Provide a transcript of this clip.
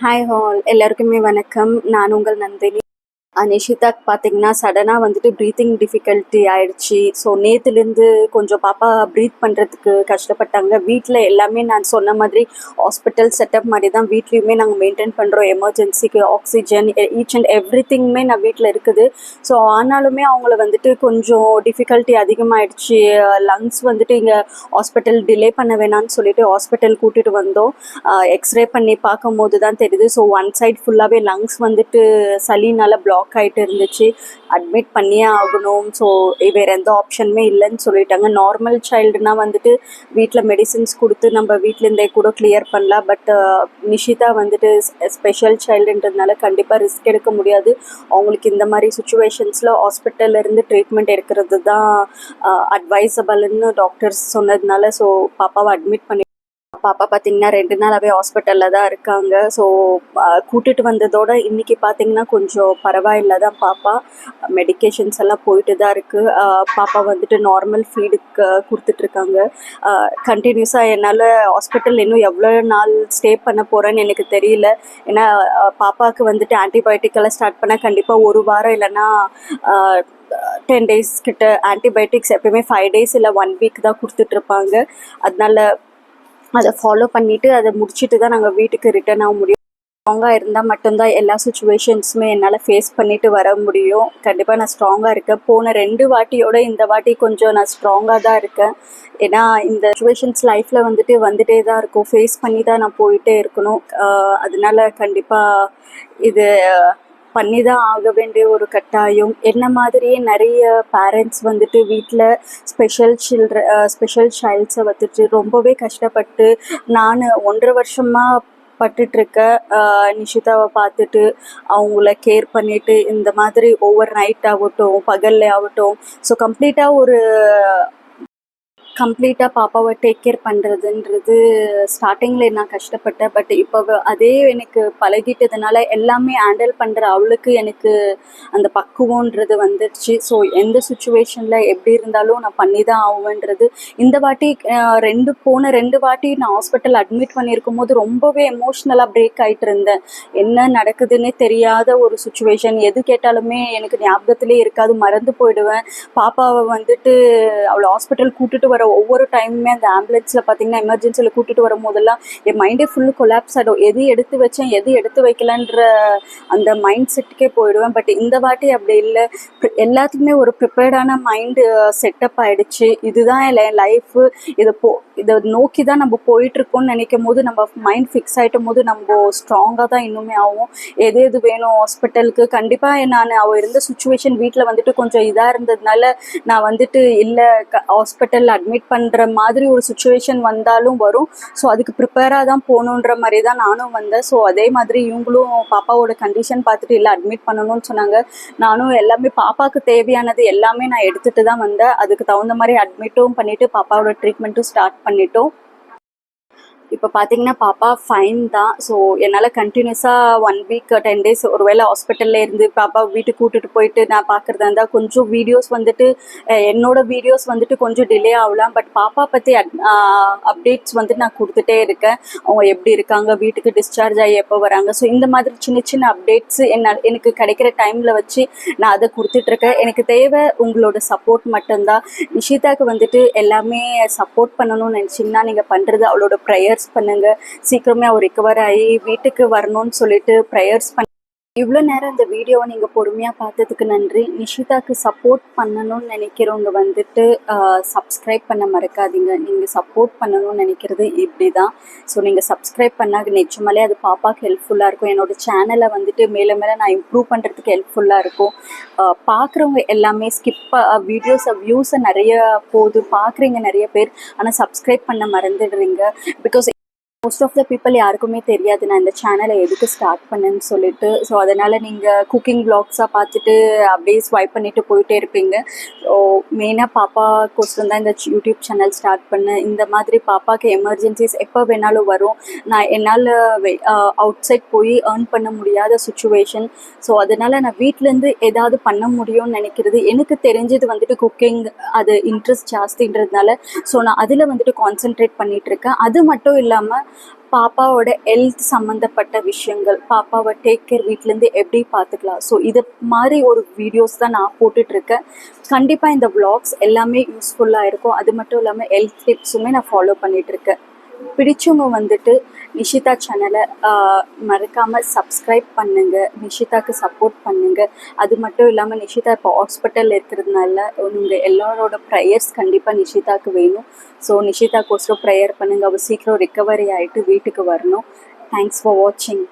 Hi hall எல்லாருக்குமே வணக்கம். நான் உங்கள் நந்தினி. நிஷிதாக்கு பார்த்தீங்கன்னா சடனாக வந்துட்டு ப்ரீத்திங் டிஃபிகல்ட்டி ஆயிடுச்சு. ஸோ நேற்றுலேருந்து கொஞ்சம் பாப்பா ப்ரீத் பண்ணுறதுக்கு கஷ்டப்பட்டாங்க. வீட்டில் எல்லாமே நான் சொன்ன மாதிரி ஹாஸ்பிட்டல் செட்டப் மாதிரி தான் வீட்லேயுமே நாங்கள் மெயின்டைன் பண்ணுறோம் எமர்ஜென்சிக்கு oxygen each e-, and every திங்குமே நான் வீட்டில் இருக்குது. ஸோ ஆனாலுமே அவங்கள வந்துட்டு கொஞ்சம் டிஃபிகல்ட்டி அதிகமாகிடுச்சு லங்ஸ் வந்துட்டு இங்கே ஹாஸ்பிட்டல் டிலே பண்ண வேணாம்னு சொல்லிட்டு ஹாஸ்பிட்டல் கூட்டிகிட்டு வந்தோம். எக்ஸ்ரே பண்ணி பார்க்கும்போது தான் தெரியுது ஸோ ஒன் சைட் ஃபுல்லாகவே லங்ஸ் வந்துட்டு சளினால் பிளாக் ஆகிட்டு இருந்துச்சு. அட்மிட் பண்ணியே ஆகணும். ஸோ வேறு எந்த ஆப்ஷனுமே இல்லைன்னு சொல்லிட்டாங்க. நார்மல் சைல்டுனா வந்துட்டு வீட்டில் மெடிசின்ஸ் கொடுத்து நம்ம வீட்டிலேருந்தே கூட கிளியர் பண்ணலாம். பட் நிஷிதா வந்துட்டு ஸ்பெஷல் சைல்டுன்றதுனால கண்டிப்பாக ரிஸ்க் எடுக்க முடியாது. அவங்களுக்கு இந்த மாதிரி சுச்சுவேஷன்ஸில் ஹாஸ்பிட்டல்லேருந்து ட்ரீட்மெண்ட் எடுக்கிறது தான் அட்வைசபிள்னு டாக்டர்ஸ் சொன்னதுனால ஸோ பாப்பாவை அட்மிட் பண்ணி பாப்பா பார்த்தீங்கன்னா ரெண்டு நாளாகவே ஹாஸ்பிட்டலில் தான் இருக்காங்க. ஸோ கூட்டிட்டு வந்ததோட இன்னைக்கு பார்த்தீங்கன்னா கொஞ்சம் பரவாயில்ல தான் பாப்பா. மெடிக்கேஷன்ஸ் எல்லாம் போயிட்டு தான் இருக்குது பாப்பா வந்துட்டு நார்மல் ஃபீடுக்கு கொடுத்துட்ருக்காங்க கண்டினியூஸாக என்னால் ஹாஸ்பிட்டல் இன்னும் எவ்வளோ நாள் ஸ்டே பண்ண போகிறேன்னு எனக்கு தெரியல. ஏன்னா பாப்பாவுக்கு வந்துட்டு ஆன்டிபயோட்டிக்கெல்லாம் ஸ்டார்ட் பண்ணால் கண்டிப்பாக ஒரு வாரம் இல்லைன்னா டென் டேஸ் கிட்ட ஆன்டிபயோட்டிக்ஸ் எப்பயுமே ஃபைவ் டேஸ் இல்லை ஒன் வீக் தான் கொடுத்துட்ருப்பாங்க அதனால அதை ஃபாலோ பண்ணிவிட்டு அதை முடிச்சுட்டு தான் நாங்கள் வீட்டுக்கு ரிட்டர்ன் ஆக முடியும். ஸ்ட்ராங்காக இருந்தால் மட்டும்தான் எல்லா சுச்சுவேஷன்ஸுமே என்னால் ஃபேஸ் பண்ணிட்டு வர முடியும். கண்டிப்பாக நான் ஸ்ட்ராங்காக இருக்கேன். போன ரெண்டு வாட்டியோட இந்த வாட்டி கொஞ்சம் நான் ஸ்ட்ராங்காக தான் இருக்கேன். ஏன்னா இந்த சுச்சுவேஷன்ஸ் லைஃப்பில் வந்துட்டு வந்துட்டே தான் இருக்கும். ஃபேஸ் பண்ணி தான் நான் போயிட்டே இருக்கணும். அதனால கண்டிப்பாக இது பண்ணி தான் ஆக வேண்டிய ஒரு கட்டாயம். என்ன மாதிரியே நிறைய பேரண்ட்ஸ் வந்துட்டு வீட்டில் ஸ்பெஷல் சில்ட்ர ஸ்பெஷல் சைல்ட்ஸை வந்துட்டு ரொம்பவே கஷ்டப்பட்டு நான் ஒன்றரை வருஷமாக பட்டுட்ருக்க நிஷிதாவை பார்த்துட்டு அவங்கள கேர் பண்ணிட்டு இந்த மாதிரி ஓவர் நைட் ஆகட்டும் பகல்ல ஆகட்டும். ஸோ கம்ப்ளீட்டாக ஒரு கம்ப்ளீட்டாக பாப்பாவை டேக் கேர் பண்ணுறதுன்றது ஸ்டார்டிங்கில் நான் கஷ்டப்பட்டேன். பட் இப்போ அதே எனக்கு பழகிட்டதுனால எல்லாமே ஹேண்டில் பண்ணுற அவளுக்கு எனக்கு அந்த பக்குவன்றது வந்துடுச்சு. ஸோ எந்த சுச்சுவேஷனில் எப்படி இருந்தாலும் நான் பண்ணி தான் ஆகுவேன்றது இந்த வாட்டி ரெண்டு போன ரெண்டு வாட்டி நான் ஹாஸ்பிட்டல் அட்மிட் பண்ணியிருக்கும் போது ரொம்பவே எமோஷ்னலாக பிரேக் ஆகிட்டு இருந்தேன். என்ன நடக்குதுன்னே தெரியாத ஒரு சுச்சுவேஷன் எது கேட்டாலுமே எனக்கு ஞாபகத்திலே இருக்காது. மறந்து போயிடுவேன். பாப்பாவை வந்துட்டு அவளை ஹாஸ்பிட்டல் கூட்டிட்டு வர ஒவ்வொரு டைமுமே அந்த ஆம்புலன்ஸில் பார்த்தீங்கன்னா எமர்ஜென்சியில் கூட்டிகிட்டு வரும்போதெல்லாம் என் மைண்டே ஃபுல்லு கொலாப்ஸ் ஆகிடும் எது எடுத்து வச்சேன் எது எடுத்து வைக்கலன்ற அந்த மைண்ட் செட்டுக்கே போயிடுவேன். பட் இந்த வாட்டி அப்படி இல்லை. எல்லாத்துக்குமே ஒரு ப்ரிப்பேர்டான மைண்டு செட்டப் ஆகிடுச்சு இதுதான் என் லைஃபு இதை போ இதை நோக்கி தான் நம்ம போயிட்டுருக்கோம்னு நினைக்கும் போது நம்ம மைண்ட் ஃபிக்ஸ் ஆகிட்டும் போது நம்ம ஸ்ட்ராங்காக தான் இன்னுமே ஆகும் எது எது வேணும்? ஹாஸ்பிட்டலுக்கு கண்டிப்பாக நான் அவள் இருந்த சுச்சுவேஷன் வீட்டில் வந்துட்டு கொஞ்சம் இதாக இருந்ததுனால நான் வந்துட்டு இல்லை ஹாஸ்பிட்டலில் அட்மிட் பண்ணுற மாதிரி ஒரு சுச்சுவேஷன் வந்தாலும் வரும். ஸோ அதுக்கு ப்ரிப்பேராக தான் போகணுன்ற மாதிரி தான் நானும் வந்தேன். ஸோ அதே மாதிரி இவங்களும் பாப்பாவோட கண்டிஷன் பார்த்துட்டு இல்லை அட்மிட் பண்ணணும்னு சொன்னாங்க. நானும் எல்லாமே பாப்பாவுக்கு தேவையானது எல்லாமே நான் எடுத்துகிட்டு தான் வந்தேன். அதுக்கு தகுந்த மாதிரி அட்மிட்டும் பண்ணிவிட்டு பாப்பாவோட ட்ரீட்மெண்ட்டும் ஸ்டார்ட் பண்ணிட்டோம். இப்போ பார்த்தீங்கன்னா பாப்பா ஃபைன் தான். ஸோ என்னால் கண்டினியூஸாக ஒன் வீக் டென் டேஸ் ஒருவேளை ஹாஸ்பிட்டலில் இருந்து பாப்பா வீட்டுக்கு கூட்டிட்டு போயிட்டு நான் பார்க்குறதா இருந்தால் கொஞ்சம் வீடியோஸ் வந்துட்டு என்னோட வீடியோஸ் வந்துட்டு கொஞ்சம் டிலே ஆகலாம். பட் பாப்பா பற்றி அப்டேட்ஸ் வந்துட்டு நான் கொடுத்துட்டே இருக்கேன். அவங்க எப்படி இருக்காங்க வீட்டுக்கு டிஸ்சார்ஜ் ஆகி எப்போ வராங்க. ஸோ இந்த மாதிரி சின்ன சின்ன அப்டேட்ஸ் என்ன எனக்கு கிடைக்கிற டைமில் வச்சு நான் அதை கொடுத்துட்ருக்கேன் எனக்கு தேவை உங்களோட சப்போர்ட் மட்டும்தான். நிஷிதாக்கு வந்துட்டு எல்லாமே சப்போர்ட் பண்ணணும்னு நினச்சிங்கன்னா நீங்கள் பண்ணுறது அவளோட ப்ரேயர்ஸ் பண்ணுங்க. சீக்கிரமே அவர் ரிகவர் ஆகி வீட்டுக்கு வரணும்னு சொல்லிட்டு ப்ரேயர்ஸ் பண்ண இவ்வளோ நேரம் இந்த வீடியோவை நீங்கள் பொறுமையாக பார்த்ததுக்கு நன்றி. நிஷிதாக்கு சப்போர்ட் பண்ணணும்னு நினைக்கிறவங்க வந்துட்டு சப்ஸ்கிரைப் பண்ண மறக்காதீங்க. நீங்கள் சப்போர்ட் பண்ணணும்னு நினைக்கிறது இப்படி தான் ஸோ நீங்கள் சப்ஸ்கிரைப் பண்ணால் நிஜமாலே அது பாப்பாவுக்கு ஹெல்ப்ஃபுல்லாக இருக்கும். என்னோட சேனலை வந்துட்டு மேலே மேலே நான் இம்ப்ரூவ் பண்ணுறதுக்கு ஹெல்ப்ஃபுல்லாக இருக்கும். பார்க்குறவங்க எல்லாமே ஸ்கிப் வீடியோஸை வியூஸை நிறைய போகுது. பார்க்குறீங்க நிறைய பேர் ஆனால் சப்ஸ்கிரைப் பண்ண மறந்துடுறீங்க. Because most of the people யாருக்குமே தெரியாது. நான் இந்த சேனலை எதுக்கு ஸ்டார்ட் பண்ணேன்னு சொல்லிட்டு ஸோ அதனால் நீங்கள் குக்கிங் பிளாக்ஸாக பார்த்துட்டு அப்படியே ஸ்வைப் பண்ணிட்டு போயிட்டே இருப்பீங்க. ஸோ மெயினாக பாப்பாக்கோசரம் தான் இந்த யூடியூப் சேனல் ஸ்டார்ட் பண்ணேன். இந்த மாதிரி பாப்பாவுக்கு எமர்ஜென்சிஸ் எப்போ வேணாலும் வரும். நான் என்னால் அவுட் சைட் போய் ஏர்ன் பண்ண முடியாத சுச்சுவேஷன் ஸோ அதனால் நான் வீட்டிலேருந்து ஏதாவது பண்ண முடியும்னு நினைக்கிறது. எனக்கு தெரிஞ்சது வந்துட்டு குக்கிங் அது இன்ட்ரெஸ்ட் ஜாஸ்தின்றதுனால ஸோ நான் அதில் வந்துட்டு கான்சென்ட்ரேட் பண்ணிகிட்ருக்கேன் இருக்கேன். அது மட்டும் இல்லாமல் பாப்பாவோட ஹெல்த் சம்மந்தப்பட்ட விஷயங்கள் பாப்பாவை டேக் கேர் வீட்டிலேருந்து எப்படி பார்த்துக்கலாம்? ஸோ இது மாதிரி ஒரு வீடியோஸ் தான் நான் போட்டுட்ருக்கேன். கண்டிப்பாக இந்த விளாக்ஸ் எல்லாமே யூஸ்ஃபுல்லாக இருக்கும். அது மட்டும் இல்லாமல் ஹெல்த் டிப்ஸுமே நான் ஃபாலோ பண்ணிகிட்ருக்கேன் பிடிச்சவங்க வந்துட்டு நிஷிதா சேனலை மறக்காமல் சப்ஸ்கிரைப் பண்ணுங்கள் நிஷிதாக்கு சப்போர்ட் பண்ணுங்கள் அது மட்டும் இல்லாமல் நிஷிதா இப்போ ஹாஸ்பிட்டலில் இருக்கிறதுனால உங்கள் எல்லாரோட ப்ரேயர்ஸ் கண்டிப்பாக நிஷிதாக்கு வேணும். ஸோ நிஷிதாக்கோசரம் ப்ரேயர் பண்ணுங்க. அவள் சீக்கிரம் ரிக்கவரி ஆகிட்டு வீட்டுக்கு வரணும். தேங்க்ஸ் ஃபார் வாட்சிங்